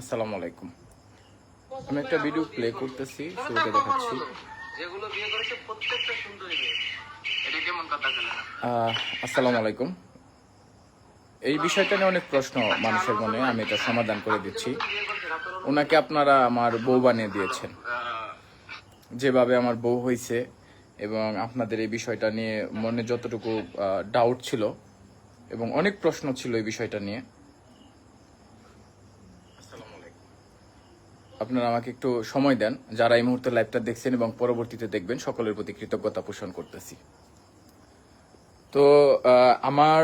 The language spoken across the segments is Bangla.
আসসালামু আলাইকুম। আমি একটা ভিডিও প্লে করতেছি শুরুতে দেখাচ্ছি। যেগুলো বিয়ে করেছে প্রত্যেকটা সুন্দরী এটা কেমন কথা আসসালামু আলাইকুম। এই বিষয়টা নিয়ে অনেক প্রশ্ন মানুষের মনে আমি এটা সমাধান করে দিচ্ছি। ওনাকে আপনারা আমার বউ বানিয়ে দিয়েছেন। যেভাবে আমার বউ হয়েছে এবং আপনাদের এই বিষয়টা নিয়ে মনে যতটুকু ডাউট ছিল এবং অনেক প্রশ্ন ছিল এই বিষয়টা নিয়ে আসসালামু আলাইকুম। আপনারা আমাকে একটু সময় দেন। যারা এই মুহূর্তে লাইভটা দেখছেন এবং পরবর্তীতে দেখবেন, সকলের প্রতি কৃতজ্ঞতা পোষণ করতেছি। তো আমার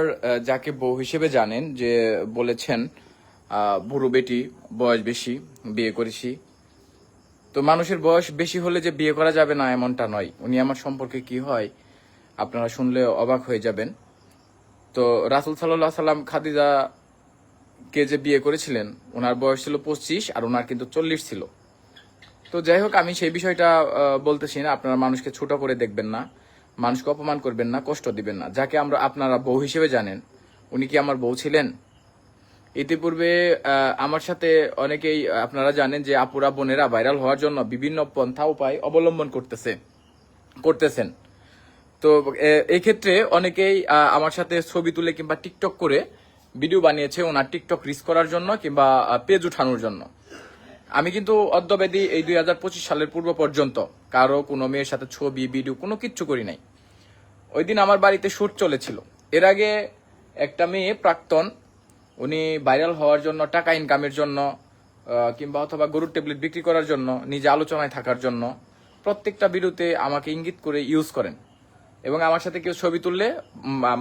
যাকে বউ হিসেবে জানেন, যে বলেছেন বুড়ো বেটি, বয়স বেশি, বিয়ে করেছি। তো মানুষের বয়স বেশি হলে যে বিয়ে করা যাবে না এমনটা নয়। উনি আমার সম্পর্কে কি হয়, আপনারা শুনলে অবাক হয়ে যাবেন। তো রাসুল সাল্লাহ সাল্লাম খাদিজা কে যে বিয়ে করেছিলেন, ওনার বয়স ছিল পঁচিশ আর ওনার কিন্তু চল্লিশ ছিল। তো যাই হোক, আমি সেই বিষয়টা বলতেছি না, আপনারা মানুষকে ছোট করে দেখবেন না, মানুষকে অপমান করবেন না, কষ্ট দিবেন না। যাকে আমরা আপনারা বউ হিসেবে জানেন, উনি কি আমার বউ ছিলেন? ইতিপূর্বে আমার সাথে অনেকেই আপনারা জানেন যে আপুরা, বোনেরা ভাইরাল হওয়ার জন্য বিভিন্ন পন্থা উপায় অবলম্বন করতেছে, করতেছেন। তো এক্ষেত্রে অনেকেই আমার সাথে ছবি তুলে কিংবা টিকটক করে ভিডিও বানিয়েছে ওনার টিকটক রিস করার জন্য কিংবা পেজ উঠানোর জন্য। আমি কিন্তু অদ্যবেদী এই দুই হাজার পঁচিশ সালের পূর্ব পর্যন্ত কারও, কোনো মেয়ের সাথে ছবি, ভিডিও কোনো কিচ্ছু করি নাই। ওই দিন আমার বাড়িতে শুট চলেছিল। এর আগে একটা মেয়ে প্রাক্তন, উনি ভাইরাল হওয়ার জন্য, টাকা ইনকামের জন্য কিংবা অথবা গরুর ট্যাবলেট বিক্রি করার জন্য, নিজে আলোচনায় থাকার জন্য প্রত্যেকটা ভিডিওতে আমাকে ইঙ্গিত করে ইউজ করেন। এবং আমার সাথে কেউ ছবি তুললে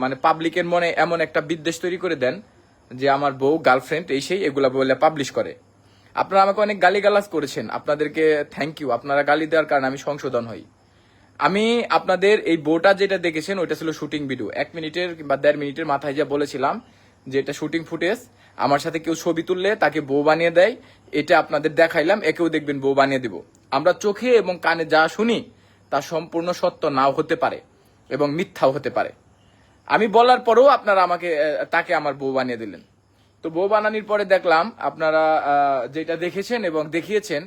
মানে পাবলিকের মনে এমন একটা বিদ্বেষ তৈরি করে দেন যে আমার বউ গার্লফ্রেন্ড এই সেই এগুলা বলে পাবলিশ করে। আপনারা আমাকে অনেক গালিগালাজ করেছেন। আপনাদেরকে থ্যাংক ইউ আপনারা গালি দেওয়ার কারণে আমি সংশোধন হই। আমি আপনাদের এই বউটা যেটা দেখেছেন, ওইটা ছিল শুটিং ভিডিও এক মিনিটের কিংবা দেড় মিনিটের মাথায় যা বলেছিলাম যে এটা শুটিং ফুটেজ আমার সাথে কেউ ছবি তুললে তাকে বউ বানিয়ে দেয়, এটা আপনাদের দেখাইলাম, একেও দেখবেন বউ বানিয়ে দিব। আমরা চোখে এবং কানে যা শুনি, তা সম্পূর্ণ সত্য নাও হতে পারে। এবং মিথ্যাও হতে পারে। আমি বলার পরেও আপনারা আমাকে তাকে আমার বউ বানিয়ে দিলেন। তো বউ বানানির পরে দেখলাম আপনারা যেটা দেখেছেন এবং দেখিয়েছেন,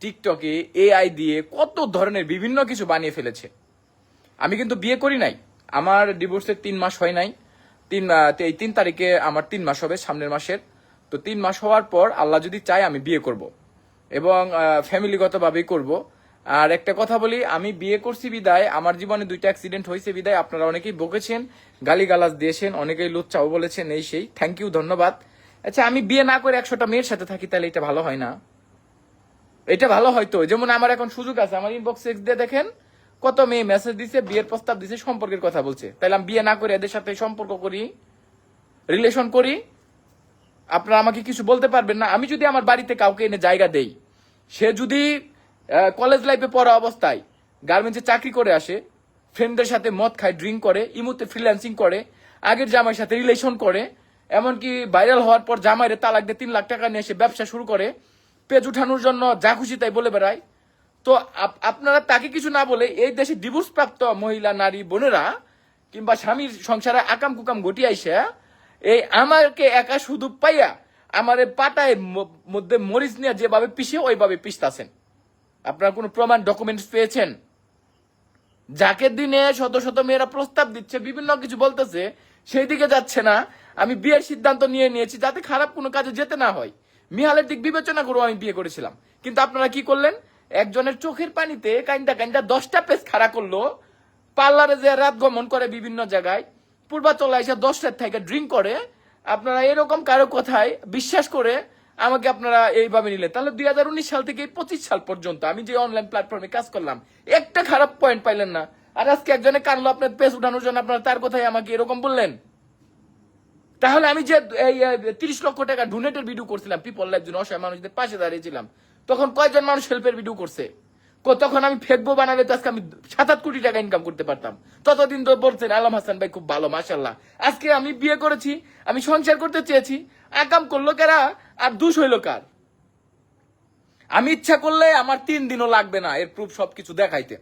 টিকটকে এআই দিয়ে কত ধরনের বিভিন্ন কিছু বানিয়ে ফেলেছে। আমি কিন্তু বিয়ে করি নাই। আমার ডিভোর্সের তিন মাস হয় নাই। তিন এই তিন তারিখে আমার তিন মাস হবে, সামনের মাসের। তো তিন মাস হওয়ার পর আল্লাহ যদি চায় আমি বিয়ে করব। এবং ফ্যামিলিগতভাবেই করব। আর একটা কথা বলি, আমি বিয়ে করছি বিদায়, আমার জীবনে দুইটা অ্যাক্সিডেন্ট হয়েছে বিদায়, আপনারা অনেকেই বকেছেন গালি গালিগালাজ দিয়েছেন, অনেকেই লুচ্চাও বলেছেন, এই সেই। থ্যাংক ইউ ধন্যবাদ। আচ্ছা আমি বিয়ে না করে একশোটা মেয়ের সাথে থাকি, তাহলে এটা ভালো হয় না? এটা ভালো হয়তো। যেমন আমার এখন সুযোগ আছে, আমার ইনবক্স এক্স দিয়ে দেখেন, কত মেয়ে মেসেজ দিছে, বিয়ের প্রস্তাব দিছে, সম্পর্কের কথা বলছে। তাহলে আমি বিয়ে না করে এদের সাথে সম্পর্ক করি রিলেশন করি, আপনারা আমাকে কিছু বলতে পারবেন না। আমি যদি আমার বাড়িতে কাউকে এনে জায়গা দেই, সে যদি কলেজ লাইফে পড়া অবস্থায় গার্মেন্টসে চাকরি করে আসে ফ্রেন্ডদের সাথে মদ খায় ড্রিঙ্ক করে, ইমুতে ফ্রিল্যান্সিং করে, আগের জামাইয়ের সাথে রিলেশন করে, এমনকি ভাইরাল হওয়ার পর জামাইরে তালাক দিয়ে তিন লাখ টাকা নিয়ে এসে ব্যবসা শুরু করে পেজ উঠানোর জন্য যা খুশি তাই বলে বেড়ায়। তো আপ- আপনারা তাকে কিছু না বলে এই দেশে ডিভোর্স প্রাপ্ত মহিলা, নারী, বোনেরা কিংবা স্বামীর সংসারে আকাম কুকাম ঘটিয়ে এই আমাকে একা শুধু পাইয়া আমার পাটায় মধ্যে মরিচ নিয়ে যেভাবে পিষে, ওইভাবে পিসতাছেন আপনারা কোনো প্রমাণ ডকুমেন্টস পেয়েছেন? যাকে দিনে শত শত মেয়েরা প্রস্তাব দিচ্ছে, বিভিন্ন কিছু বলতেছে সেই দিকে যাচ্ছে না। আমি বিয়ের সিদ্ধান্ত নিয়ে নিয়েছি, যাতে খারাপ কোনো কাজে যেতে না হয়। মিহালের দিক বিবেচনা করে আমি বিয়ে করেছিলাম। কিন্তু আপনারা কি করলেন? একজনের চোখের পানিতে কাইন্দা কাইন্দা দশটা পেজ খাড়া করল। পার্লারে যে রাত গমন করে বিভিন্ন জায়গায়, পূর্বাচলে এসে দশটার থেকে ড্রিঙ্ক করে। আপনারা এরকম কারও কথায় বিশ্বাস করে আমাকে আপনারা এইভাবে নিলেন। তাহলে দুই হাজার উনিশ সাল থেকে পঁচিশ সাল পর্যন্ত আমি যে অনলাইন প্ল্যাটফর্মে কাজ করলাম, একটা খারাপ পয়েন্ট পাইলেন না। আর আজকে একজনে কানলো আপনার পেজ উঠানোর জন্য, আপনারা তার কথাই আমাকে এরকম বললেন। তাহলে আমি যে এই তিরিশ লক্ষ টাকা ডোনেটের ভিডিও করছিলাম পিপল একজন অসহায় মানুষদের পাশে দাঁড়িয়েছিলাম। তখন কয়জন মানুষ হেল্পের ভিডিও করছে? তখন আমি ফেকবো বানালে তো আজকে আমি সাত আট কোটি টাকা ইনকাম করতে পারতাম। ততদিন তো বলছেন, আলম হাসান ভাই খুব ভালো মাসাল্লাহ আজকে আমি বিয়ে করেছি, আমি সংসার করতে চেয়েছি আকাম করল কারা? আর দুষ হইল কার? আমি ইচ্ছা করলে আমার তিন দিনও লাগবে না এর প্রুফ সবকিছু দেখাইতে।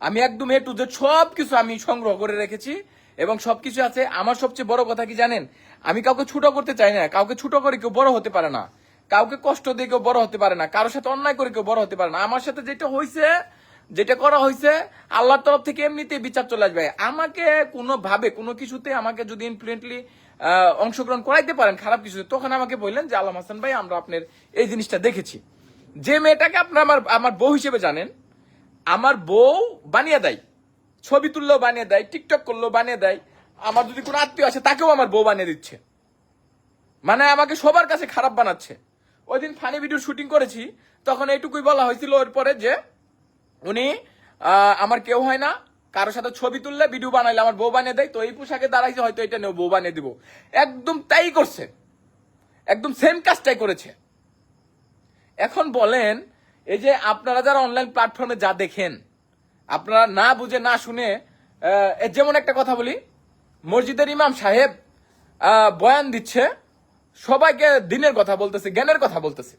আমি একদম এ টু জেড সবকিছু আমি সংগ্রহ করে রেখেছি এবং সবকিছু আছে। আমার সবচেয়ে বড় কথা কি জানেন? আমি কাউকে ছোট করতে চাই না। কাউকে ছোট করে কেউ বড় হতে পারে না। কাউকে কষ্ট দিয়ে কেউ বড় হতে পারে না। কারোর সাথে অন্যায় করে কেউ বড় হতে পারে না। আমার সাথে যেটা হয়েছে যেটা করা হয়েছে আল্লাহর তরফ থেকে এমনিতে বিচার চলে আসবে। আমাকে কোনো ভাবে কোনো কিছুতে আমাকে যদি ইনফ্লুয়েন্টলি অংশগ্রহণ করাইতে পারেন, খারাপ কিছু তখন আমাকে বললেন যে, আলম হাসান ভাই, আমরা আপনার এই জিনিসটা দেখেছি। যে মেয়েটাকে আপনার আমার আমার বউ হিসেবে জানেন, আমার বউ বানিয়ে দেয়, ছবি তুললেও বানিয়ে দেয়, টিকটক করলেও বানিয়ে দেয়, আমার যদি কোনো আত্মীয় আছে তাকেও আমার বউ বানিয়ে দিচ্ছে। মানে আমাকে সবার কাছে খারাপ বানাচ্ছে। ওই দিন ফানি ভিডিও শুটিং করেছি, তখন এইটুকুই বলা হয়েছিল ওর পরে যে, উনি আমার কেউ হয় না কারোর সাথে ছবি তুললে ভিডিও বানাইলে আমার বউ বানিয়ে দেয়, তো এই পোশাকে দাঁড়াইছে, হয়তো এটা নিয়েও বউ বানিয়ে দিব। একদম তাই করছে। একদম সেম কাজটাই করেছে। এখন বলেন, এই যে আপনারা যারা অনলাইন প্ল্যাটফর্মে যা দেখেন, আপনারা না বুঝে, না শুনে যেমন একটা কথা বলি, মসজিদের ইমাম সাহেব বয়ান দিচ্ছে, সবাইকে দিনের কথা বলতেছে, জ্ঞানের কথা বলতেছে,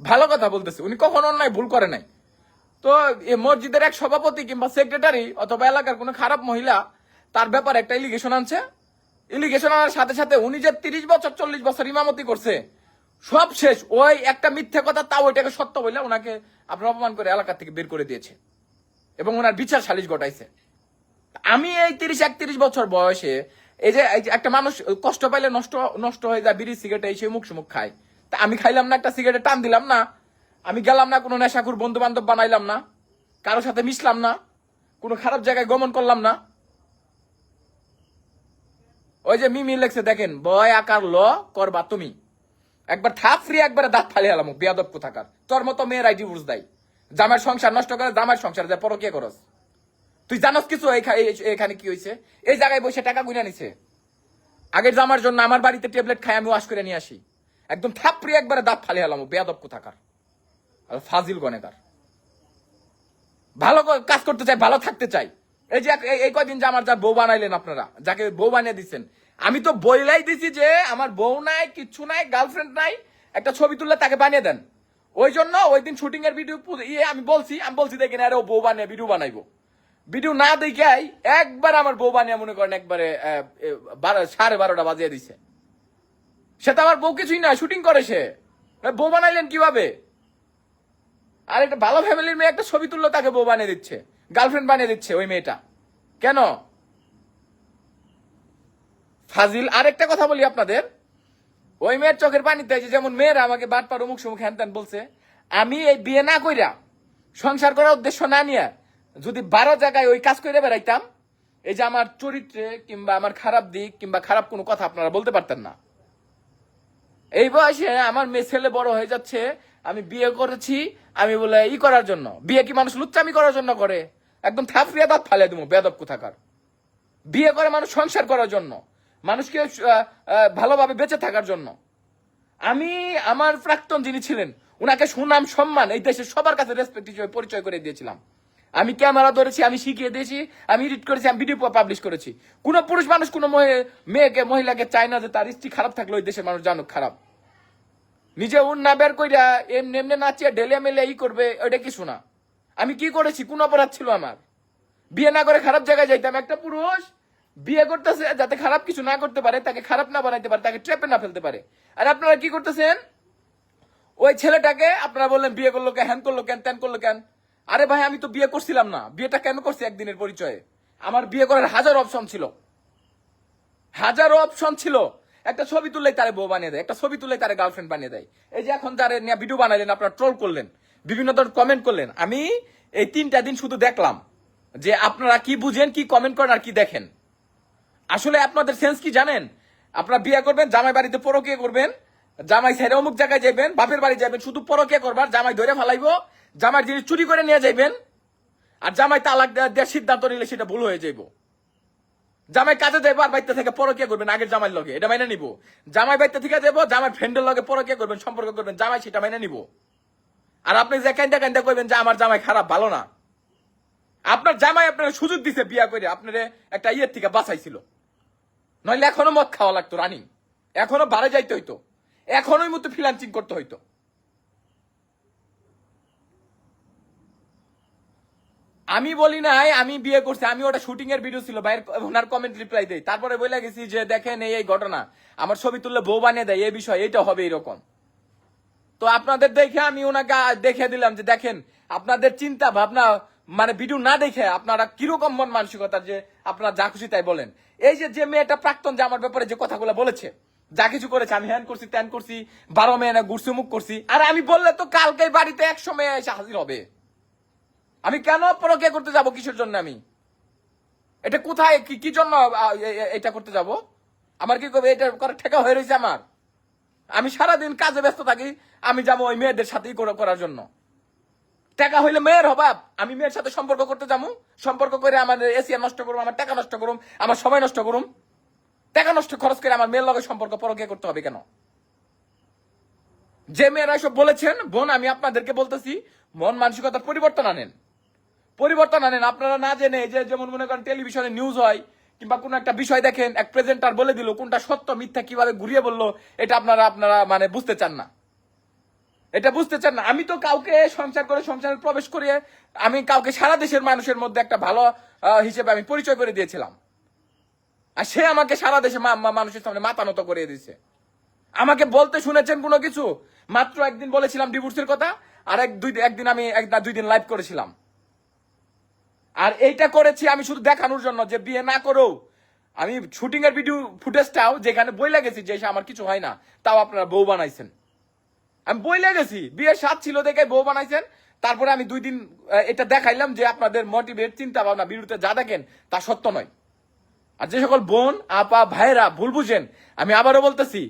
ভালো কথা বলতেছে। উনি কখনো অন্যায় ভুল করে নাই। তো মসজিদের এক সভাপতি কিংবা সেক্রেটারি অথবা এলাকার কোনো খারাপ মহিলা, তার ব্যাপারে একটা ইলিগেশন আনছে। ইলিগেশন আনার সাথে সাথে উনি যে তিরিশ বছর, চল্লিশ বছর ইমামতি করছে, সব শেষ। ওই একটা মিথ্যে কথা, তাও ওইটাকে সত্য বলে ওনাকে আপনার অপমান করে এলাকা থেকে বের করে দিয়েছে। এবং ওনার বিচার সালিশ ঘটাইছে। আমি এই তিরিশ, একত্রিশ বছর বয়সে এই যে, এই একটা মানুষ কষ্ট পাইলে নষ্ট নষ্ট হয়ে যায়, বিড়ি সিগারেট এসে মুখ সুমুখ খায়। তা আমি খাইলাম না, একটা সিগারেটে টান দিলাম না। আমি গেলাম না, কোনো নেশাকুর বন্ধু বান্ধব বানাইলাম না কারোর সাথে মিশলাম না, কোনো খারাপ জায়গায় গমন করলাম না। ওই যে মিমি লেখছে, দেখেন, বয় আকার ল, করবা তুমি। একবার থাপ ফ্রি একবারে দাঁত ফালিয়ে আলাম, বেয়াদব কোথাকার। তোর মতো মেয়েরাই ডিভোর্স দেয়। জামার সংসার নষ্ট করে জামার সংসার যায় পরকিয়া করস তুই জানোস কিছু? এখানে কি হয়েছে এই জায়গায় বসে টাকা গুনা নিছে। আগের জামার জন্য আমার বাড়িতে ট্যাবলেট খাই, আমি ওয়াশ করে নিয়ে আসি। একদম থাপড়ি একবারে দাঁত ফালিয়ে আলাম, বেয়াদব কোথাকার। ফাজিল গনেকার ভালো কাজ করতে চাই, ভালো থাকতে চাই। এই যে এই- কয়দিন যে আমার যা বউ বানাইলেন আপনারা, যাকে বউ বানিয়ে দিচ্ছেন আমি তো বইলাই দিছি যে আমার বউ নাই, কিচ্ছু নাই, গার্লফ্রেন্ড নাই, একটা ছবি তুললে তাকে বানিয়ে দেন। ওই জন্য ওই দিন শুটিং এর ভিডিও ইয়ে আমি বলছি আমি বলছি, দেখেন, আরে ও বউ বানিয়ে ভিডিও বানাইবো। ভিডিও না দেখাই একবার আমার বউ বানিয়ে, মনে করেন, একবারে সাড়ে বারোটা বাজিয়ে দিছে। সে তো আমার বউ কিছুই না, শুটিং করে সে। বউ বানাইলেন কীভাবে? আর একটা ভালো ফ্যামিলির মেয়ে একটা ছবি তুললো, তাকে বউ বানিয়ে দিচ্ছে। গার্লফ্রেন্ড বানিয়ে দিচ্ছে ওই মেয়েটা। কেন? ফাজিল, আরেকটা কথা বলি আপনাদের। ওই মেয়ের চোখের পানিতে যেমন মেয়েরা আমাকে বাটপার অমুক সমুখ হ্যান বলছে, আমি এই বিয়ে না কইরা সংসার করার উদ্দেশ্য না নিয়ে যদি বারো জায়গায় ওই কাজ করে বেড়াইতাম, এই যে আমার চরিত্রে কিংবা আমার খারাপ দিক কিংবা খারাপ কোনো কথা আপনারা বলতে পারতেন না। এই বয়সে আমার মেয়ে ছেলে বড় হয়ে যাচ্ছে, আমি বিয়ে করেছি আমি বলে, ই করার জন্য। বিয়ে কি মানুষ লুচ্চামি করার জন্য করে? একদম থাপড়িয়া দাঁত ফালে দেবো বেদব কোথাকার। বিয়ে করে মানুষ সংসার করার জন্য, মানুষকে ভালোভাবে বেঁচে থাকার জন্য। আমি, আমার প্রাক্তন যিনি ছিলেন, উনাকে সুনাম, সম্মান এই দেশের সবার কাছে রেসপেক্ট হিসেবে পরিচয় করে দিয়েছিলাম। আমি ক্যামেরা ধরেছি, আমি শিখিয়ে দিয়েছি, আমি এডিট করেছি, আমি ভিডিও পাবলিশ করেছি। কোন পুরুষ মানুষ, কোন মেয়েকে, মহিলাকে চায় না যে তার স্ত্রী খারাপ থাকলে ওই দেশের মানুষ জানুক খারাপ। নিজে উন না বের কইরা এমনি এমনি নাচিয়ে ঢেলে মেলে ই করবে, ওইটা কি শোনা? আমি কি করেছি? কোন অপরাধ ছিল আমার? বিয়ে না করে খারাপ জায়গায় যাইতাম। একটা পুরুষ বিয়ে করতেছে যাতে খারাপ কিছু না করতে পারে, তাকে খারাপ না বানাইতে পারে, তাকে ট্রেপে না ফেলতে পারে। আর আপনারা কি করতেছেন? ওই ছেলেটাকে আপনারা বললেন, বিয়ে করল কেন? হ্যান করল কেন? ত্যান করল কেন? আরে ভাই, আমি তো বিয়ে করছিলাম না। বিয়েটা কেন করছি একদিনের পরিচয়ে? আমার বিয়ে করার হাজার অপশন ছিল। হাজারো অপশন ছিল। একটা ছবি তুললেই তারে বউ বানিয়ে দেয়, একটা ছবি তুললেই তারে গার্লফ্রেন্ড বানিয়ে দেয়। এই যে এখন যারা নিয়ে ভিডিও বানাইলেন, আপনারা ট্রোল করলেন, বিভিন্ন ধরনের কমেন্ট করলেন, আমি এই তিনটা দিন শুধু দেখলাম যে আপনারা কি বুঝেন, কি কমেন্ট করেন আর কি দেখেন। আসলে আপনাদের সেন্স কি জানেন? আপনারা বিয়ে করবেন, জামাই বাড়িতে পরকিয়া করবেন, জামাই ছেড়ে অমুক জায়গায় যাবেন বাপের বাড়ি যাবেন শুধু পরকিয়া করবার, জামাই ধরে ফেলাইবো জামাই জিনিস চুরি করে নিয়ে যাইবেন, আর জামাই তালাক দেওয়ার সিদ্ধান্ত নিলে সেটা ভুল হয়ে যাইবো। জামাই কাজে যাইবো আর বাইতে থেকে পরকিয়া করবেন আগের জামাইয়ের লগে, এটা মাইনে নিব। জামাই বাইতে থেকে যাব জামাই ফ্রেন্ডের লগে পরকিয়া করবেন, সম্পর্ক করবেন, জামাই সেটা মাইনে নিব। আর আপনি যে কান্দা কান্দা করবেন যে আমার জামাই খারাপ, ভালো না। আপনার জামাই আপনার সুযোগ দিছে বিয়া করে, আপনার একটা ইয়ের থেকে বাঁচাইছিল। নইলে এখনও মদ খাওয়া লাগতো রানিং। এখনও বাড়ে যাইতে হইতো। এখনোই মতো ফ্রিলান্সিং করতে হইতো। আমি বলি নাই, আমি বিয়ে করছি, আমি ওটা শুটিং এর ভিডিও ছিল বাইরের ওনার কমেন্ট রিপ্লাই দেই। তারপরে বলে গেছি যে, দেখেন এই ঘটনা, আমার ছবি তুললে বউ বানিয়ে দেয়, এই বিষয়, এইটা হবে এরকম। তো আপনাদের দেখে আমি ওনাকে দেখে দিলাম যে, দেখেন, আপনাদের চিন্তা ভাবনা মানে ভিডিও না দেখে আপনারা কীরকম মন মানসিকতা যে, আপনারা যা খুশি তাই বলেন। এই যে যে মেয়েটা প্রাক্তন যে আমার ব্যাপারে যে কথাগুলো বলেছে, যা কিছু করেছে, আমি হ্যান করছি ত্যান করছি, বারো মেয়ে না গুড়সি মুখ করছি, আর আমি বললে তো কালকে বাড়িতে একশো মেয়ে এসে হাজির হবে। আমি কেন পরকে করতে যাব কিসের জন্য আমি? এটা কোথায়? কি কি জন্য এটা করতে যাব? আমার কি করবে এটা ঠেকা হয়ে রয়েছে আমার? আমি সারাদিন কাজে ব্যস্ত থাকি, আমি যাব ওই মেয়েদের সাথেই করার জন্য। টাকা হইলে মেয়ের অভাব। আমি মেয়ের সাথে সম্পর্ক করতে যাব, সম্পর্ক করে আমার এসিয়া নষ্ট করুম, আমার টাকা নষ্ট করুম, আমার সময় নষ্ট করুম। টাকা নষ্ট খরচ করে আমার মেয়ের লগে সম্পর্ক পরকে করতে হবে কেন? যে মেয়েরা এসব বলেছেন, বোন, আমি আপনাদেরকে বলতেছি, মন মানসিকতার পরিবর্তন আনেন। পরিবর্তন আনেন। আপনারা না জেনে যে যেমন মনে করেন টেলিভিশনে নিউজ হয়, কিংবা কোনো একটা বিষয় দেখেন, এক প্রেজেন্টার বলে দিল, কোনটা সত্য, মিথ্যা কীভাবে ঘুরিয়ে বলল, এটা আপনারা আপনারা মানে বুঝতে চান না। এটা বুঝতে চান না। আমি তো কাউকে সংসার করে সংসারে প্রবেশ করিয়ে, আমি কাউকে সারা দেশের মানুষের মধ্যে একটা ভালো হিসেবে আমি পরিচয় করে দিয়েছিলাম। আর সে আমাকে সারা দেশে মানুষের সামনে মাথা নত করে দিয়েছে। আমাকে বলতে শুনেছেন কোনো কিছু? মাত্র একদিন বলেছিলাম ডিভোর্সের কথা, আর এক দুই, একদিন আমি, এক দুই দিন লাইভ করেছিলাম। আর এইটা করেছি আমি শুধু দেখানোর জন্য যে বিয়ে না করো আমি শুটিং এর ভিডিও ফুটেজটাও যেখানে বই গেছি যে আমার কিছু হয় না, তাও আপনারা বউ বানাইছেন। আমি বই গেছি বিয়ের স্বাদ ছিল দেখে বউ বানাইছেন। তারপরে আমি দুই দিন এটা দেখাইলাম যে আপনাদের মোটিভেট চিন্তা ভাবনা বিরুদ্ধে যা দেখেন তা সত্য নয়। আর যে সকল বোন, আপা ভাইরা ভুল বুঝেন, আমি আবারও বলতেছি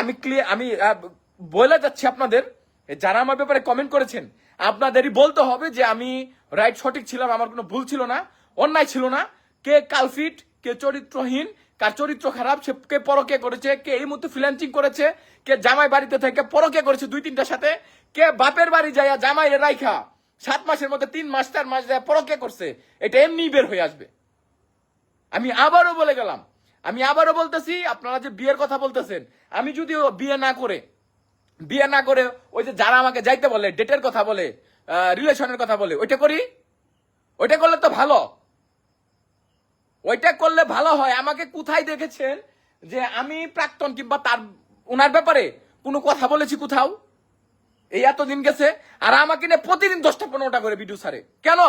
আমি ক্লিয়ার আমি বলে যাচ্ছি আপনাদের যারা আমার ব্যাপারে কমেন্ট করেছেন আপনাদেরই বলতে হবে যে আমি রাইট সঠিক ছিলাম, আমার কোনো ভুল ছিল না, অন্যায় ছিল না। কে কালফিট কে চরিত্রহীন, কার চরিত্র খারাপ, সে কে পরকে করেছে, কে এই মুহূর্তে ফ্রিল্যান্সিং করেছে, কে জামাই বাড়িতে থেকে পরকে করেছে দুই তিনটার সাথে, কে বাপের বাড়ি যায় জামাই রাইখা, সাত মাসের মধ্যে তিন মাস, চার মাস যায় পরকে করছে, এটা এমনি বের হয়ে আসবে। আমি আবারও বলে গেলাম, আমি আবারও বলতেছি, আপনারা যে বিয়ের কথা বলতেছেন, আমি যদি বিয়ে না করে বিয়ে না করে ওই যে যারা আমাকে যাইতে বলে ডেটের কথা বলে রিলেশনের কথা বলে, ওইটা করি? ওইটা করলে তো ভালো। ওইটা করলে ভালো হয়। আমাকে কোথায় দেখেছেন যে আমি প্রাক্তন কিংবা তার ওনার ব্যাপারে কোনো কথা বলেছি কোথাও? এই এতদিন গেছে, আর আমাকে নিয়ে প্রতিদিন দশটা পনেরোটা করে ভিডিও ছাড়ে। কেন?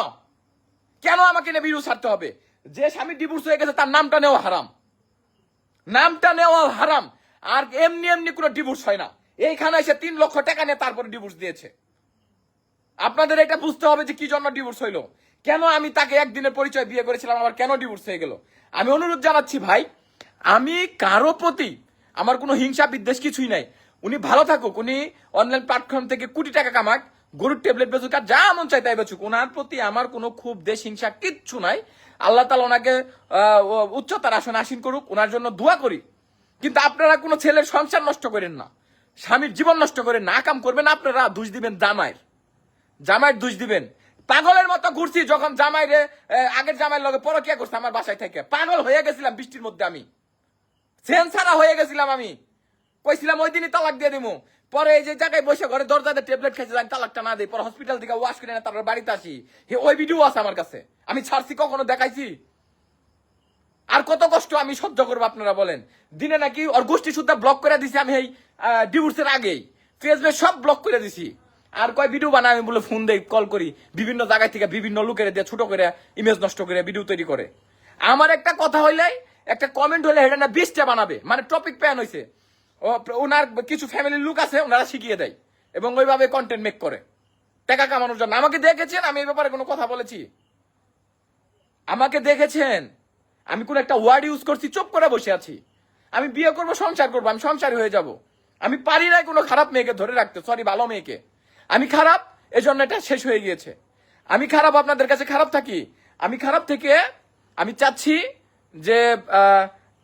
কেন আমাকে নিয়ে ভিডিও ছাড়তে হবে? যে স্বামী ডিভোর্স হয়ে গেছে, তার নামটা নেওয়া হারাম। নামটা নেওয়া হারাম। আর এমনি এমনি কোনো ডিভোর্স হয় না। এইখানে এসে তিন লক্ষ টাকা নিয়ে তারপরে ডিভোর্স দিয়েছে। আপনাদের এটা বুঝতে হবে যে কি জন্য ডিভোর্স হইল। কেন আমি তাকে একদিনের পরিচয় বিয়ে করেছিলাম, আবার কেন ডিভোর্স হয়ে গেল? আমি অনুরোধ জানাচ্ছি ভাই, আমি কারও প্রতি আমার কোনো হিংসা বিদ্বেষ কিছুই নাই। উনি ভালো থাকুক, উনি অনলাইন প্ল্যাটফর্ম থেকে কোটি টাকা কামাক, গরুর ট্যাবলেট বেচুক, আর যা মন চাই তাই বেচুক। ওনার প্রতি আমার কোনো খুব দেশ, হিংসা কিচ্ছু নাই। আল্লাহ তালা ওনাকে উচ্চতার আসনে আসীন করুক, ওনার জন্য দোয়া করি। কিন্তু আপনারা কোনো ছেলের সংসার নষ্ট করেন না। স্বামীর জীবন নষ্ট করে না কাম করবেন, আপনারা দোষ দিবেন জামাইয়ের। জামাইয়ের দোষ দিবেন। পাগলের মতো ঘুরছি যখন জামাই রে আগের জামাইয়ের লগে পরকিয়া করছে আমার বাসায় থেকে। পাগল হয়ে গেছিলাম বৃষ্টির মধ্যে আমি। সেন্সারা হয়ে গেছিলাম আমি। কইছিলাম ওই দিনই তালাক দিয়ে দিমু। পরে এই যে জায়গায় বসে ঘরে দরজাতে ট্যাবলেট খেয়েছে আমি তালাকটা না দিই, পরে হসপিটাল থেকে ওয়াশ করে না তারপর বাড়িতে আসি। ওই ভিডিও আছে আমার কাছে। আমি ছাড়ছি, কখনো দেখাইছি? আর কত কষ্ট আমি সহ্য করব আপনারা বলেন। দিনে নাকি ওর গোষ্ঠী সুদ্ধা ব্লক করে দিছি আমি এই ডিভোর্সের আগেই। ফেসবুক সব ব্লক করে দিছি। আর কয় ভিডিও বানাই আমি বলে ফোন দেই কল করি। বিভিন্ন জায়গা থেকে বিভিন্ন লোকের দিয়ে ছোট করে ইমেজ নষ্ট করে ভিডিও তৈরি করে। আমার একটা কথা হইলে, একটা কমেন্ট হলে এটা না বিশটা বানাবে। মানে টপিক প্যান হয়েছে ওনার কিছু ফ্যামিলির লোক আছে, ওনারা শিখিয়ে দেয়। এবং ওইভাবে কন্টেন্ট মেক করে। টাকা কামানোর জন্য। আমাকে দেখেছেন? আমি এই ব্যাপারে কোনো কথা বলেছি? আমাকে দেখেছেন? আমি কোন একটা ওয়ার্ড ইউজ করছি, চুপ করে বসে আছি। আমি বিয়ে করব, সংসার করব, আমি সংসারী হয়ে যাব। আমি পারি না কোনো খারাপ মেয়েকে ধরে রাখতে সরি ভালো মেয়েকে। আমি খারাপ, এজন্য এটা শেষ হয়ে গিয়েছে। আমি খারাপ, আপনাদের কাছে খারাপ থাকি? আমি খারাপ থেকে আমি চাচ্ছি যে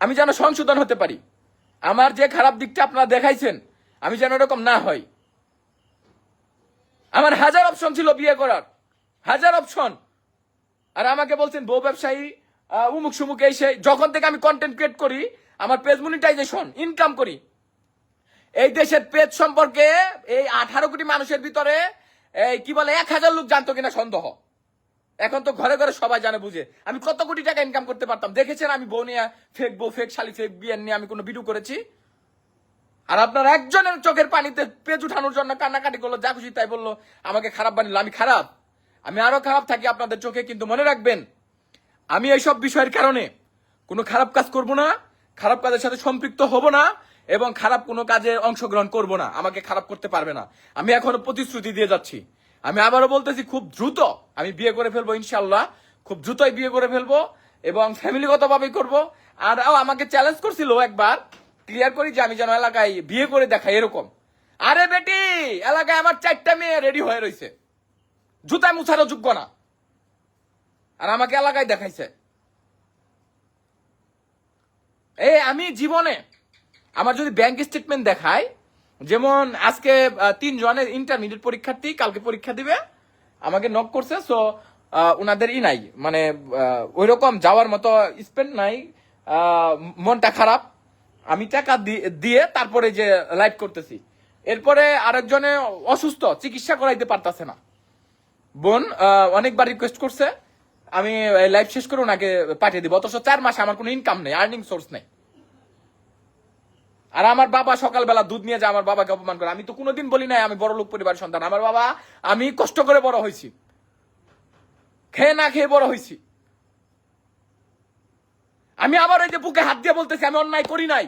আমি যেন সংশোধন হতে পারি। আমার যে খারাপ দিকটা আপনারা দেখাইছেন, আমি যেন এরকম না হয়। আমার হাজার অপশন ছিল বিয়ে করার। হাজার অপশন আর আমাকে বলছেন, বউ ব্যবসায়ী উমুক সুমুক এই সেই যখন থেকে আমি কন্টেন্ট ক্রিয়েট করি, আমার পেজ মনিটাইজেশন ইনকাম করি। এই দেশের পেজ সম্পর্কে এই আঠারো কোটি মানুষের ভিতরে এই কি বলে, এক হাজার লোক জানতো কিনা সন্দেহ। এখন তো ঘরে ঘরে সবাই জানে, বুঝে। আমি কত কোটি টাকা ইনকাম করতে পারতাম। দেখেছেন আমি বউ নিয়ে ফেক বউ ফেক শালি ফেক বিয়ে নিয়ে আমি কোনো ভিডিও করেছি। আর আপনার একজনের চোখের পানিতে পেজ উঠানোর জন্য কান্নাকাটি করল, যা খুশি তাই বলল, আমাকে খারাপ বানিল, আমি খারাপ। আমি আরও খারাপ থাকি আপনাদের চোখে, কিন্তু মনে রাখবেন আমি এইসব বিষয়ের কারণে কোনো খারাপ কাজ করব না, খারাপ কাজের সাথে সম্পৃক্ত হব না এবং খারাপ কোনো কাজে অংশগ্রহণ করব না, আমাকে খারাপ করতে পারবে না। আমি এখনও প্রতিশ্রুতি দিয়ে যাচ্ছি। আমি আবারও বলতেছি, খুব দ্রুত আমি বিয়ে করে ফেলব ইনশাল্লাহ খুব দ্রুতই বিয়ে করে ফেলব এবং ফ্যামিলিগতভাবেই করব। আর আমাকে চ্যালেঞ্জ করছিল একবার ক্লিয়ার করি যে আমি যেন এলাকায় বিয়ে করে দেখাই এরকম। আরে বেটি, এলাকায় আমার চারটা মেয়ে রেডি হয়ে রয়েছে জুতায় মুছারও যোগ্য না। আর আমাকে এলাকায় দেখাইছে। এই আমি জীবনে আমার যদি ব্যাংক স্টেটমেন্ট দেখায়, যেমন আজকে তিনজনের ইন্টারমিডিয়েট পরীক্ষার্থী কালকে পরীক্ষা দিবে, আমাকে নক করছে সো ওনাদের ই নাই। মানে ওই রকম যাওয়ার মতো স্পেন্ড নাই। মনটা খারাপ। আমি টাকা দিয়ে তারপরে যে লাইভ করতেছি। এরপরে আরেকজনে অসুস্থ, চিকিৎসা করাইতে পারতাছে না। বোন অনেকবার রিকোয়েস্ট করছে আমি লাইভ শেষ করে ওনাকে পাঠিয়ে দিব। অথচ চার মাসে আমার কোনো ইনকাম নেই আর্নিং সোর্স নেই। আর আমার বাবা সকালবেলা দুধ নিয়ে যায়, আমার বাবাকে অপমান করে। আমি তো কোনোদিন বলি নাই, আমি বড় লোক পরিবার সন্তান। আমার বাবা, আমি কষ্ট করে বড় হয়েছি। খেয়ে না খেয়ে বড় হয়েছি। আমি আবার এই যে বুকে হাত দিয়ে বলতেছি, আমি অন্যায় করি নাই।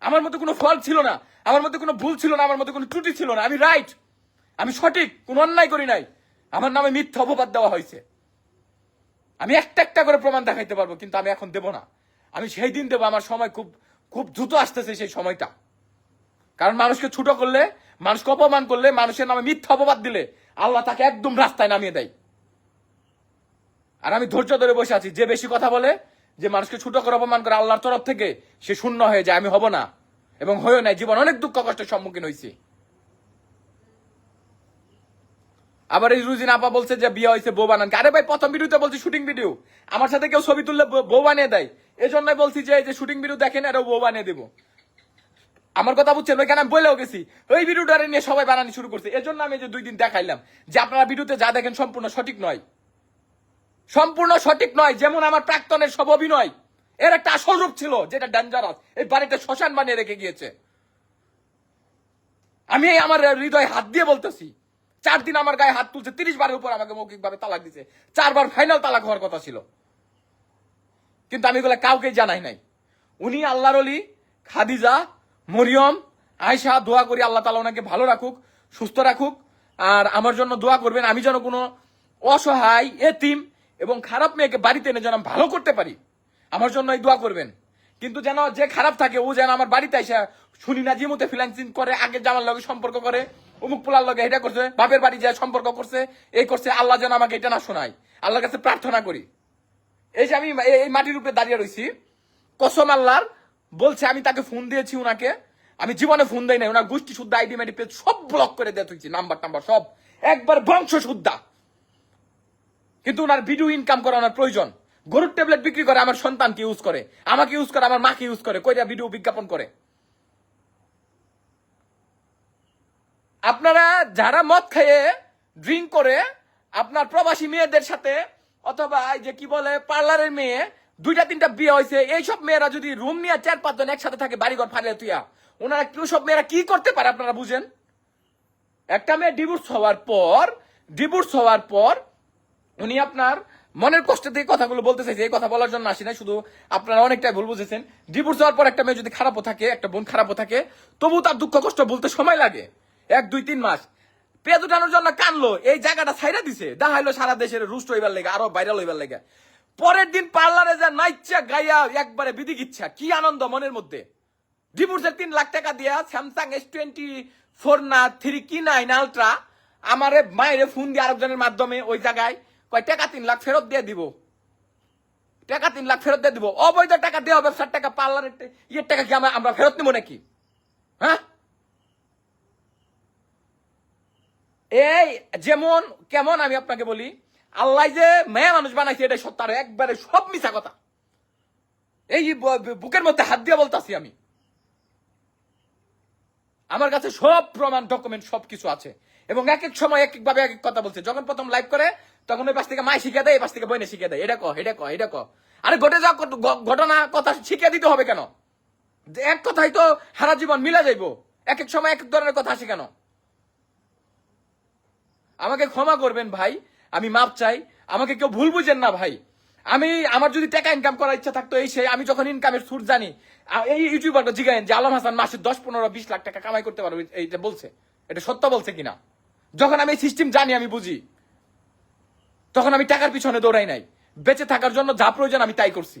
আমার মধ্যে কোনো ফল ছিল না। আমার মধ্যে কোনো ভুল ছিল না, আমার মধ্যে কোনো ত্রুটি ছিল না। আমি রাইট আমি সঠিক, কোনো অন্যায় করি নাই। আমার নামে মিথ্যা অপবাদ দেওয়া হয়েছে। আমি একটা একটা করে প্রমাণ দেখাইতে পারব, কিন্তু আমি এখন দেব না। আমি সেই দিন দেবো, আমার সময় খুব খুব দ্রুত আসতেছে সেই সময়টা। কারণ মানুষকে ছোট করলে, মানুষকে অপমান করলে, মানুষের নামে মিথ্যা অপবাদ দিলে আল্লাহ তাকে একদম রাস্তায় নামিয়ে দেয়। আর আমি ধৈর্য ধরে বসে আছি, যে বেশি কথা বলে, যে মানুষকে ছোট করে অপমান করে আল্লাহর তরফ থেকে সে শূন্য হয়ে যায়, আমি হব না। এবং হয়েও নাই, জীবন অনেক দুঃখ কষ্টের সম্মুখীন হয়েছি আবার এই রুজিন আপা বলছে যে বিয়ে হয়েছে, বউ বানান আরে ভাই, প্রথম ভিডিওতে বলছি শুটিং ভিডিও। আমার সাথে কেউ ছবি তুললে বউ- বানিয়ে দেয়। এই জন্যই বলছি যে এই যে শুটিং ভিডিও দেখেন এটাও বউ বানিয়ে দেবো। আমার কথা বুঝছেন? ওইখানে আমি বলেও গেছি, ওই ভিডিওটারে নিয়ে সবাই বানানি শুরু করছে। এজন্য আমি যে দুই দিন দেখাইলাম যে আপনারা ভিডিওতে যা দেখেন সম্পূর্ণ সঠিক নয়। সম্পূর্ণ সঠিক নয়, যেমন আমার প্রাক্তনের সব অভিনয়। এর একটা আসল রূপ ছিল, যেটা ডেঞ্জারাস এই বাড়িতে শ্মশান বানিয়ে রেখে গিয়েছে। আমি আমার হৃদয় হাত দিয়ে বলতেছি চার দিন আমার গায়ে হাত তুলছে, তিরিশ বারের উপর আমাকে মৌখিক ভাবে তালাক দিছে। চারবার ফাইনাল তালাক হওয়ার কথা ছিল। কিন্তু আমি এগুলো কাউকে জানাই নাই। উনি আল্লাহর অলি, খাদিজা, মরিয়ম আয়সা দোয়া করি আল্লাহ তালা ওনাকে ভালো রাখুক, সুস্থ রাখুক, আর আমার জন্য দোয়া করবেন, আমি যেন কোনো অসহায়, এতিম এবং খারাপ মেয়েকে বাড়িতে এনে যেন ভালো করতে পারি, আমার জন্য এই দোয়া করবেন। কিন্তু যেন যে খারাপ থাকে, ও যেন আমার বাড়িতে এসে শুনি না, জিমুতে ফ্রিল্যান্সিং করে, আগে জামার লগে সম্পর্ক করে অমুক পোলার লগে এটা করছে, বাপের বাড়ি যায় সম্পর্ক করছে, এই করছে, আল্লাহ যেন আমাকে এটা না শোনায়। আল্লাহর কাছে প্রার্থনা করি। এই যে আমি এই- মাটির উপরে দাঁড়িয়ে রয়েছি কসম আল্লাহর, বলছে, আমি তাকে ফোন দিয়েছি উনাকে। আমি জীবনে ফোন দেই নাই ওনার গোষ্ঠী শুদ্ধ, আইডি মাইডি পেজ সব ব্লক করে দিয়ে তুইছি নাম্বার, টাম্বার, সব। একবার বংশ শুদ্ধা। কিন্তু ওনার ভিডিও ইনকাম করা ওনার প্রয়োজন। গরুর ট্যাবলেট বিক্রি করে, আমার সন্তানকে ইউজ করে। আমাকে ইউজ করে, আমার মাকে ইউজ করে, কইরা ভিডিও বিজ্ঞাপন করে। আপনারা যারা মদ খেয়ে ড্রিঙ্ক করে আপনার প্রবাসী মেয়েদের সাথে অথবা যে কি বলে পার্লারের মেয়ে, দুইটা, তিনটা বিয়ে হয়েছে, এইসব মেয়েরা যদি রুম নিয়ে চার, পাঁচজন একসাথে থাকে বাড়িঘর ফালিয়ে তুইয়া, ওনারা কেউ সব মেয়েরা কি করতে পারে আপনারা বুঝেন? একটা মেয়ে ডিভোর্স হওয়ার পর ডিভোর্স হওয়ার পর উনি আপনার মনের কষ্ট দিয়ে কথাগুলো বলতে চাইছে, এই কথা বলার জন্য আসি না শুধু আপনারা অনেকটাই ভুল বুঝেছেন। ডিভোর্স হওয়ার পর একটা মেয়ে যদি খারাপও থাকে, একটা বোন খারাপও থাকে তবু তার দুঃখ কষ্ট বলতে সময় লাগে। এক, দুই, তিন মাস। পেঁয়াজ উঠানোর জন্য কানলো, এই জায়গাটা ছাইরা দিছে। দেখাইলো সারা দেশের রুষ্ট হইবার লেগে, আরও ভাইরাল হইবার লেগে। পরের দিন পার্লারে যা নাইচা গাইয়া একবারে বিদিক ইচ্ছা কি আনন্দ মনের মধ্যে। ডিভোর্সের তিন লাখ টাকা দিয়া স্যামসাং এস টোয়েন্টি ফোর না থ্রি কি নাইন আলট্রা আমারে মায়ের ফোন দিয়ে আরেকজনের মাধ্যমে ওই জায়গায় কয়, টাকা তিন লাখ ফেরত দিয়ে দিব। টাকা তিন লাখ ফেরত দিয়ে দিব। অবৈধ টাকা দেওয়া ব্যবসার টাকা, পার্লারের ইয়ের টাকা কি আমরা ফেরত নিব নাকি? হ্যাঁ? এই যেমন, কেমন আমি আপনাকে বলি, আল্লাহ যে মেয়ে মানুষ বানাইছে এটা সত্য, আর একবারে সব মিছা কথা। এই বুকের মধ্যে হাত দিয়ে বলতাছি আমি। আমার কাছে সব প্রমাণ ডকুমেন্ট সব কিছু আছে। এবং এক এক সময় এক এক ভাবে এক এক কথা বলছে। যখন প্রথম লাইভ করে, তখন ওই পাশ থেকে মায় শিখে দেয়, এই পাশ থেকে বইনে শিখে দেয়। এটা ক এটা ক এটা ক আরে ঘটে যাওয়া ঘটনা, কথা শিখিয়ে দিতে হবে কেন? এক কথাই তো সারা জীবন মিলা যাইব। এক এক সময় এক এক ধরনের কথা কেন? আমাকে ক্ষমা করবেন ভাই, আমি মাপ চাই। আমাকে কেউ ভুল বুঝেন না ভাই। আমি, আমার যদি টাকা ইনকাম করার ইচ্ছা থাকতো, এই সেই, আমি যখন ইনকামের সুর জানি এই ইউটিউবারটা জিগায়েন যে আলম হাসান মাসে দশ, পনেরো, বিশ লাখ টাকা কামাই করতে পারবে এইটা বলছে, এটা সত্য বলছে কিনা? যখন আমি সিস্টেম জানি, আমি বুঝি। তখন আমি টাকার পিছনে দৌড়াই নাই। বেঁচে থাকার জন্য যা প্রয়োজন, আমি তাই করছি।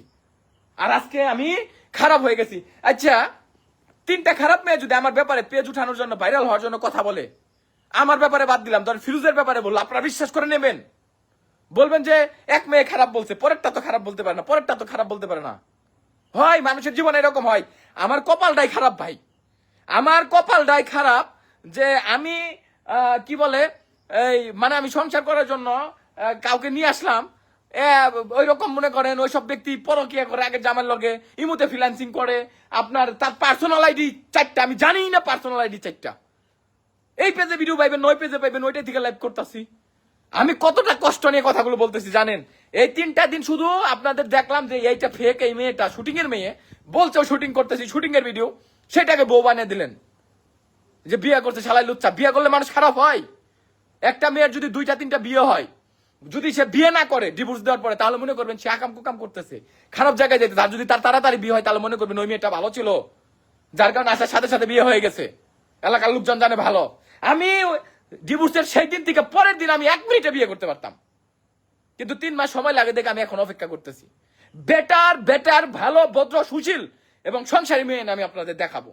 আর আজকে আমি খারাপ হয়ে গেছি। আচ্ছা তিনটা খারাপ মেয়ে যদি আমার ব্যাপারে পেজ উঠানোর জন্য ভাইরাল হওয়ার জন্য কথা বলে আমার ব্যাপারে বাদ দিলাম, ধরেন ফিরুজের ব্যাপারে বলল, আপনারা বিশ্বাস করে নেবেন। বলবেন যে, এক মেয়ে খারাপ বলছে, পরেরটা তো খারাপ বলতে পারে না, পরেরটা তো খারাপ বলতে পারে না। হয়, মানুষের জীবনে এরকম হয়। আমার কপালটাই খারাপ ভাই। আমার কপালটাই খারাপ যে আমি কি বলে, এই মানে আমি সংসার করার জন্য কাউকে নিয়ে আসলাম। ওই রকম মনে করেন ওই সব ব্যক্তি পরকিয়া করে আগে জামার লগে ইমুতে ফ্রিল্যান্সিং করে। আপনার তার পার্সোনাল আইডি চারটা, আমি জানি না পার্সোনাল আইডি চারটা। এই পেজে ভিডিও পাইবেন নয় পেজে পাইবেন, ওইটাই থেকে লাইভ করতেছি। আমি কতটা কষ্ট নিয়ে কথাগুলো বলতেছি, জানেন? এই তিনটা দিন শুধু আপনাদের দেখলাম যে এইটা ফেক এই মেয়েটা শুটিং এর মেয়ে বলছে শুটিং করতেছি শুটিং এর ভিডিও সেটাকে বউ বানিয়ে দিলেন। যে বিয়ে করছে শালাই লুচ্চা। বিয়ে করলে মানুষ খারাপ হয়। একটা মেয়ের যদি দুইটা, তিনটা বিয়ে হয়, যদি সে বিয়ে না করে ডিভোর্স দেওয়ার পরে, তাহলে মনে করবেন সে আকাম কুকাম করতেছে। খারাপ জায়গায় যেতে আর যদি তার তাড়াতাড়ি বিয়ে হয়, তাহলে মনে করবেন ওই মেয়েটা ভালো ছিল। যার কারণে আসার সাথে সাথে বিয়ে হয়ে গেছে। এলাকার লোকজন জানে ভালো। আমি ডিভোর্সের সেই দিন থেকে পরের দিন আমি এক মিনিটে বিয়ে করতে পারতাম। কিন্তু তিন মাস সময় লাগে দেখে আমি এখন অপেক্ষা করতেছি। বেটার বেটার, ভালো, ভদ্র, সুশীল এবং সংসারী মেয়ে আমি আপনাদের দেখাবো।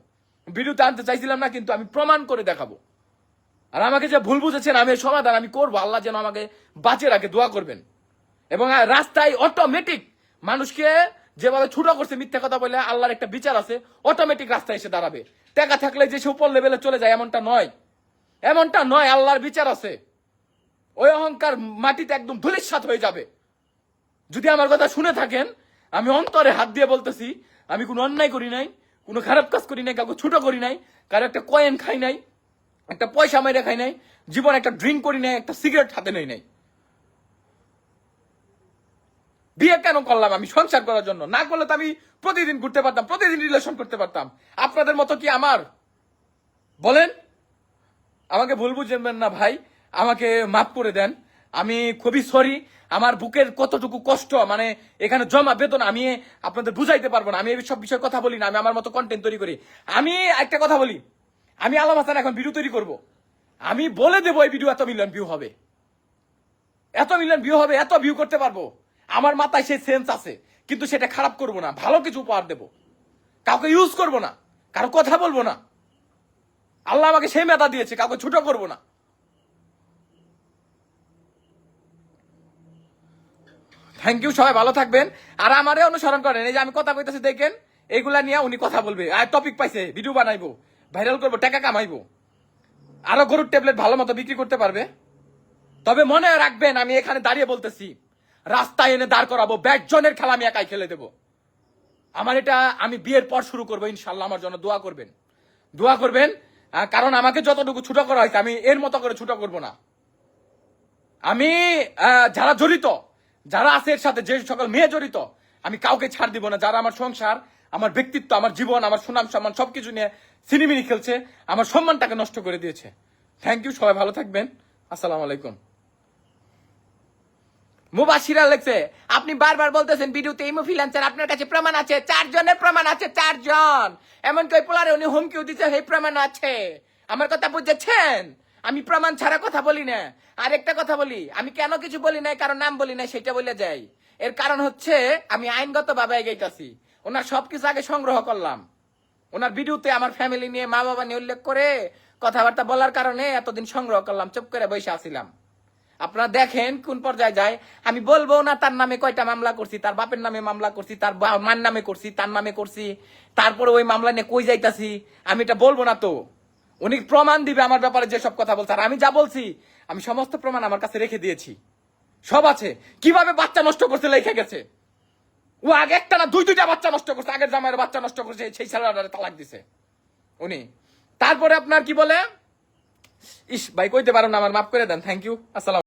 ভিডিওতে আনতে চাইছিলাম না, কিন্তু আমি প্রমাণ করে দেখাবো। আর আমাকে যে ভুল বুঝেছেন, আমি সমাধান আমি করব। আল্লাহ যেন আমাকে বাঁচিয়ে রাখে, দোয়া করবেন। এবং রাস্তায় অটোমেটিক মানুষকে যেভাবে ছুটো করছে মিথ্যা কথা বলে আল্লাহর একটা বিচার আছে অটোমেটিক রাস্তায় এসে দাঁড়াবে। টাকা থাকলে যে সে উপর লেভেলে চলে যায়, এমনটা নয়। এমনটা নয়, আল্লাহর বিচার আছে। ওই অহংকার মাটিতে একদম ধুলিস্বাত হয়ে যাবে। যদি আমার কথা শুনে থাকেন, আমি অন্তরে হাত দিয়ে বলতেছি, আমি কোনো অন্যায় করি নাই, কোনো খারাপ কাজ করি নাই, কাউকে ছোট করি নাই, কারও একটা কয়েন খাই নাই, একটা পয়সা মেরে খাই নাই, জীবন একটা ড্রিঙ্ক করি নাই, একটা সিগারেট হাতে নেই নাই। বিয়ে কেন করলাম আমি সংসার করার জন্য? না করলে তো আমি প্রতিদিন ঘুরতে পারতাম, প্রতিদিন রিলেশন করতে পারতাম। আপনাদের মতো কি আমার? বলেন। আমাকে ভুল বুঝবেন না ভাই, আমাকে মাফ করে দেন। আমি খুবই সরি আমার বুকের কতটুকু কষ্ট মানে এখানে জমা বেতন আমি আপনাদের বুঝাইতে পারব না, আমি এই সব বিষয়ে কথা বলি না, আমি আমার মতো কন্টেন্ট তৈরি করি। আমি একটা কথা বলি, আমি আলম হাসান এখন ভিডিও তৈরি করব। আমি বলে দেবো এই ভিডিও এত মিলিয়ন ভিউ হবে। এত মিলিয়ন ভিউ হবে, এত ভিউ করতে পারব। আমার মাথায় সেই সেন্স আছে, কিন্তু সেটা খারাপ করব না, ভালো কিছু উপহার দেব। কাউকে ইউজ করব না, কারও কথা বলব না। আল্লাহ আমাকে সেই মেধা দিয়েছে, কাউকে ছোট করব না। থ্যাংক ইউ সবাই, ভালো থাকবেন। আর আমারে অনুসরণ করেন, এই যে আমি কথা কইতেছি, দেখেন এইগুলা নিয়ে উনি কথা বলবে। আর টপিক পাইছে ভিডিও বানাইবো ভাইরাল করব, টাকা কামাইবো। আরও গরুর ট্যাবলেট ভালো মতো বিক্রি করতে পারবে। তবে মনে রাখবেন, আমি এখানে দাঁড়িয়ে বলতেছি, রাস্তায় এনে দাঁড় করাবো, ব্যাট জনের খেলা আমি একাই খেলে দেবো। আমার এটা, আমি বিয়ের পর শুরু করব, ইনশাল্লাহ, আমার জন্য দোয়া করবেন। দোয়া করবেন কারণ আমাকে যতটুকু ছুটো করা হয়েছে, আমি এর মতো করে ছুটো করব না। আমি যারা জড়িত, যারা আছে এর সাথে, যে সকল মেয়ে জড়িত, আমি কাউকে ছাড় দিব না। যারা আমার সংসার, আমার ব্যক্তিত্ব, আমার জীবন, আমার সুনাম, সম্মান, সবকিছু নিয়ে সিনেমিনি খেলছে, আমার সম্মানটাকে নষ্ট করে দিয়েছে। থ্যাংক ইউ সবাই ভালো থাকবেন। আসসালামু আলাইকুম। মুবাসিরা লেখছে, আপনি বারবার বলতেছেন ভিডিওতে ইমো ফ্রিল্যান্সার আপনার কাছে প্রমাণ আছে। চারজনের প্রমাণ আছে, চারজন। এমনকি ওই পোলারে উনি হুমকিও দিচ্ছে সেই প্রমাণ আছে। আমার কথা বুঝেছেন? আমি প্রমাণ ছাড়া কথা বলি না। আরেকটা কথা বলি, আমি কেন কিছু বলি নাই, কারণ নাম বলি না সেটা বলে যাই। এর কারণ হচ্ছে, আমি আইনগত ভাবে এগেইতাছি। ওনার সবকিছু আগে সংগ্রহ করলাম। ওনার ভিডিওতে আমার ফ্যামিলি নিয়ে মা বাবা নিয়ে উল্লেখ করে কথাবার্তা বলার কারণে এতদিন সংগ্রহ করলাম, চুপ করে বসে আসিলাম আপনারা দেখেন কোন পর্যায়ে যায়। আমি বলব না তার নামে কয়টা মামলা করছি, তার বাপের নামে মামলা করছি, তার মার নামে করছি, তার নামে করছি, তারপরে ওই মামলা নিয়ে কই যাইতাছি, আমি এটা বলব না তো। উনি প্রমাণ দিবে আমার ব্যাপারে যে সব কথা বলছে। আর আমি যা বলছি, আমি সমস্ত প্রমাণ আমার কাছে রেখে দিয়েছি। সব আছে। কীভাবে বাচ্চা নষ্ট করছে, লেখে গেছে। ও আগে একটা না, দুই দুইটা বাচ্চা নষ্ট করছে। আগের জামাইয়ের বাচ্চা নষ্ট করছে সেই ছেলেরা তালাক দিছে। উনি। তারপরে আপনার কি বলে? ইস, ভাই, কইতে পারো না, আমার মাফ করে দেন। থ্যাংক ইউ আসসালাম